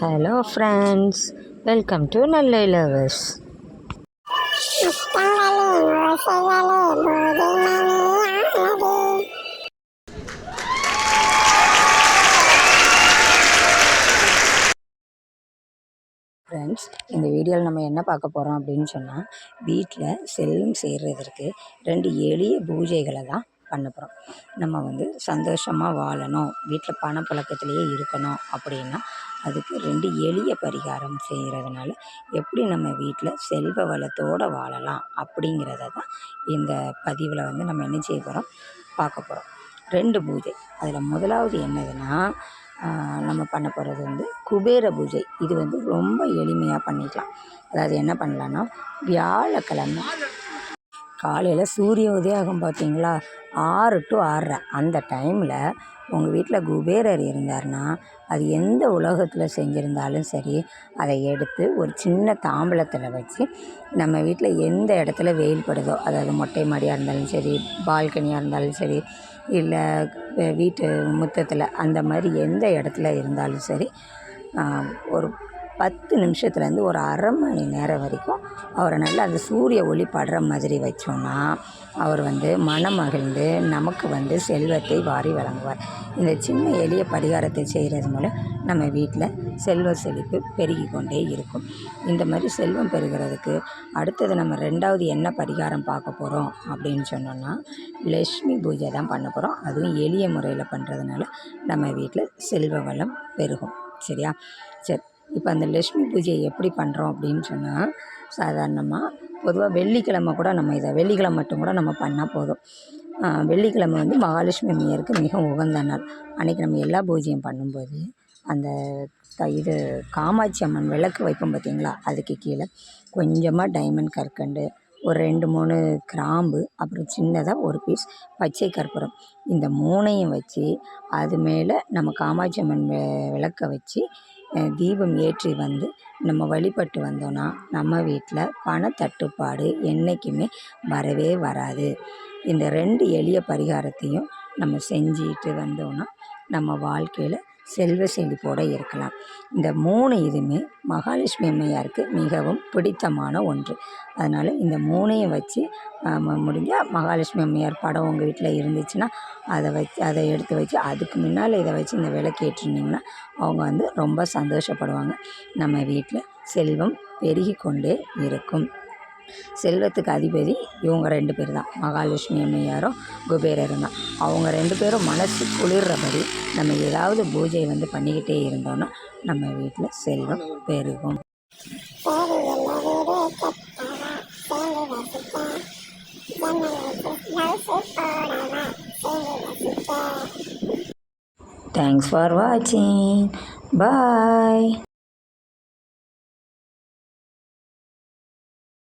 Hello friends welcome to நல்ல lovers friends இந்த வீடியோவில் நம்ம என்ன பார்க்க போகிறோம் அப்படின்னு சொன்னால் வீட்டில் செல்லும் சேர்றதற்கு ரெண்டு எளிய பூஜைகளை தான் பண்ண போகிறோம் நம்ம வந்து சந்தோஷமாக வாழணும். வீட்டில் பணப்புழக்கத்திலேயே இருக்கணும் அப்படின்னா அதுக்கு ரெண்டு எளிய பரிகாரம் செய்கிறதுனால எப்படி நம்ம வீட்டில் செல்வ வளத்தோடு வாழலாம் அப்படிங்கிறத தான் இந்த பதிவில் வந்து நம்ம என்ன செய்ய போகிறோம் பார்க்க போகிறோம் ரெண்டு பூஜை. அதில் முதலாவது என்னதுன்னா நம்ம பண்ண போகிறது வந்து குபேர பூஜை. இது வந்து ரொம்ப எளிமையாக பண்ணிக்கலாம். அதாவது என்ன பண்ணலான்னா வியாழக்கிழமை காலையில் சூரிய உதயம் பார்த்தீங்களா ஆறு டு ஆறரை. அந்த டைமில் உங்கள் வீட்டில் குபேரர் இருந்தார்னா அது எந்த உலோகத்தில் செஞ்சுருந்தாலும் சரி அதை எடுத்து ஒரு சின்ன தாம்பலத்தில் வச்சு நம்ம வீட்டில் எந்த இடத்துல வெயில் படுதோ அதாவது மொட்டை மாடியாக இருந்தாலும் சரி பால்கனியாக இருந்தாலும் சரி இல்லை வீட்டு முத்தத்தில் அந்த மாதிரி எந்த இடத்துல இருந்தாலும் சரி ஒரு பத்து நிமிஷத்துலேருந்து ஒரு அரை மணி நேரம் வரைக்கும் அவரை நல்லா அந்த சூரிய ஒளி படுற மாதிரி வச்சோன்னா அவர் வந்து மனமகிழ்ந்து நமக்கு வந்து செல்வத்தை வாரி வழங்குவார். இந்த சின்ன எளிய பரிகாரத்தை செய்கிறது மூலம் நம்ம வீட்டில் செல்வ செழிப்பு பெருகி கொண்டே இருக்கும். இந்த மாதிரி செல்வம் பெருகிறதுக்கு அடுத்தது நம்ம ரெண்டாவது என்ன பரிகாரம் பார்க்க போகிறோம் அப்படின்னு சொன்னோன்னா லக்ஷ்மி பூஜை தான் பண்ண போகிறோம். அதுவும் எளிய முறையில் பண்ணுறதுனால நம்ம வீட்டில் செல்வ வளம் பெருகும். சரியா? சரி. இப்போ அந்த லக்ஷ்மி பூஜையை எப்படி பண்ணுறோம் அப்படின்னு சொன்னால் சாதாரணமாக பொதுவாக வெள்ளிக்கிழமை கூட நம்ம இதை வெள்ளிக்கிழமை மட்டும் கூட நம்ம பண்ணால் போதும். வெள்ளிக்கிழமை வந்து மகாலட்சுமி அம்மையாருக்கு மிக உகந்த நாள். அன்றைக்கி நம்ம எல்லா பூஜையும் பண்ணும்போது அந்த த- இது காமாட்சி அம்மன் விளக்கு வைப்போம் பார்த்தீங்களா அதுக்கு கீழே கொஞ்சமாக டைமண்ட் கற்கண்டு ஒரு ரெண்டு மூணு கிராம்பு அப்புறம் சின்னதாக ஒரு பீஸ் பச்சை கற்பூரம். இந்த மூணையும் வச்சு அது மேலே நம்ம காமாட்சி அம்மன் விளக்கை விளக்க வச்சு தீபம் ஏற்றி வந்து நம்ம வழிபட்டு வந்தோன்னா நம்ம வீட்டில் பணத்தட்டுப்பாடு என்றைக்குமே வரவே வராது. இந்த ரெண்டு எளிய பரிகாரத்தையும் நம்ம செஞ்சுட்டு வந்தோன்னா நம்ம வாழ்க்கையில் செல்வ செழிப்போடு இருக்கலாம். இந்த மூணு இதுவுமே மகாலட்சுமி அம்மையாருக்கு மிகவும் பிடித்தமான ஒன்று. அதனால் இந்த மூணையும் வச்சு முடிஞ்சால் மகாலட்சுமி அம்மையார் படம் உங்கள் வீட்டில் இருந்துச்சுன்னா அதை வச்சு அதை எடுத்து வச்சு அதுக்கு முன்னால் இதை வச்சு இந்த விளக்கேற்றினீங்கன்னா அவங்க வந்து ரொம்ப சந்தோஷப்படுவாங்க. நம்ம வீட்டில் செல்வம் பெருகி கொண்டே இருக்கும். செல்வத்துக்கு அதிபதி இவங்க ரெண்டு பேர் தான். மகாலட்சுமி அம்மையாரும் குபேரரும் தான். அவங்க ரெண்டு பேரும் மனசு குளிர்றபடி நம்ம ஏதாவது பூஜை வந்து பண்ணிக்கிட்டே இருந்தோன்னா நம்ம வீட்டில் செல்வம் பெருகும். தேங்க்ஸ் ஃபார் வாட்சிங் பாய்